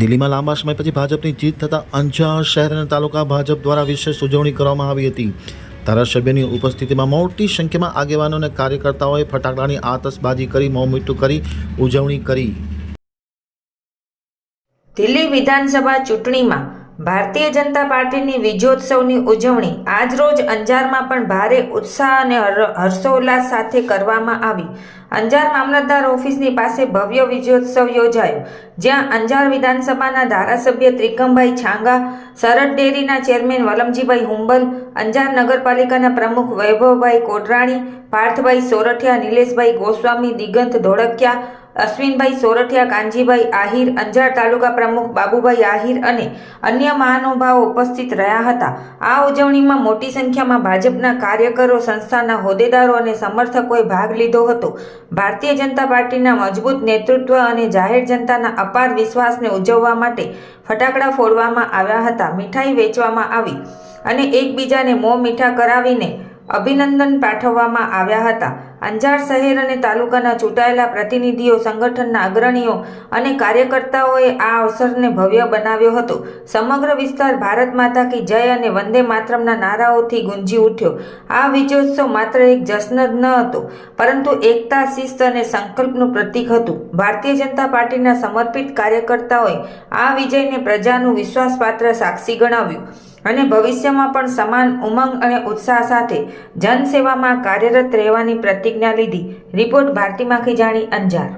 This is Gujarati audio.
દિલ્હીમાં લાંબા સમય પછી ભાજપની જીત થતાં અંજાર શહેર અને તાલુકા ભાજપ દ્વારા વિશેષ ઉજવણી કરવામાં આવી હતી. ધારાસભ્યની ઉપસ્થિતિમાં મોટી સંખ્યામાં આગેવાનો અને કાર્યકર્તાઓએ ફટાકડાની આતશબાજી કરી મોં કરી, ઉજવણી કરી. દિલ્હી વિધાનસભા ચૂંટણીમાં ભારતીય જનતા પાર્ટીની વિજયોત્સવની ઉજવણી આજરોજ અંજારમાં પણ ભારે ઉત્સાહ અને હર- હર્ષોલ્લાસ સાથે કરવામાં આવી. અંજાર મામલતદાર ઓફિસની પાસે ભવ્ય વિજયોત્સવ યોજાયો, જ્યાં અંજાર વિધાનસભાના ધારાસભ્ય ત્રિકમભાઈ છાંગા, સરહદ ડેરીના ચેરમેન વલમજીભાઈ હુંબલ, અંજાર નગરપાલિકાના પ્રમુખ વૈભવભાઈ કોટરાણી પાર્થભાઈ સોરઠિયા, નિલેશભાઈ ગોસ્વામી, દિગંત ધોળકિયા અશ્વિનભાઈ સોરઠિયા, કાનજીભાઈ આહિર, અંજાર તાલુકા પ્રમુખ બાબુભાઈ આહિર અને અન્ય મહાનુભાવો ઉપસ્થિત રહ્યા હતા. આ ઉજવણીમાં મોટી સંખ્યામાં ભાજપના કાર્યકરો, સંસ્થાના હોદ્દેદારો અને સમર્થકોએ ભાગ લીધો હતો. ભારતીય જનતા પાર્ટીના મજબૂત નેતૃત્વ અને જાહેર જનતાના અપાર વિશ્વાસને ઉજવવા માટે ફટાકડા ફોડવામાં આવ્યા હતા. મીઠાઈ વેચવામાં આવી અને એકબીજાને મોં મીઠા કરાવીને અભિનંદન પાઠવવામાં આવ્યા હતા. અંજાર શહેર અને તાલુકાના ચૂંટાયેલા પ્રતિનિધિઓ, સંગઠનના અગ્રણીઓ અને કાર્યકર્તાઓએ આ અવસરને ભવ્ય બનાવ્યો હતો. સમગ્ર વિસ્તાર ભારત માતા કી જય અને વંદે માતરમના નારાઓથી ગુંજી ઉઠ્યો. આ વિજયોત્સવ માત્ર એક જશ્ન જ ન હતો, પરંતુ એકતા, શિસ્ત અને સંકલ્પનું પ્રતીક હતું. ભારતીય જનતા પાર્ટીના સમર્પિત કાર્યકર્તાઓએ આ વિજયને પ્રજાનું વિશ્વાસપાત્ર સાક્ષી ગણાવ્યું. અને ભવિષ્યમાં પણ સમાન ઉમંગ અને ઉત્સાહ સાથે જનસેવામાં કાર્યરત રહેવાની પ્રતિજ્ઞા લીધી. રિપોર્ટ ભારતીમાં ખીજાણી અંજાર.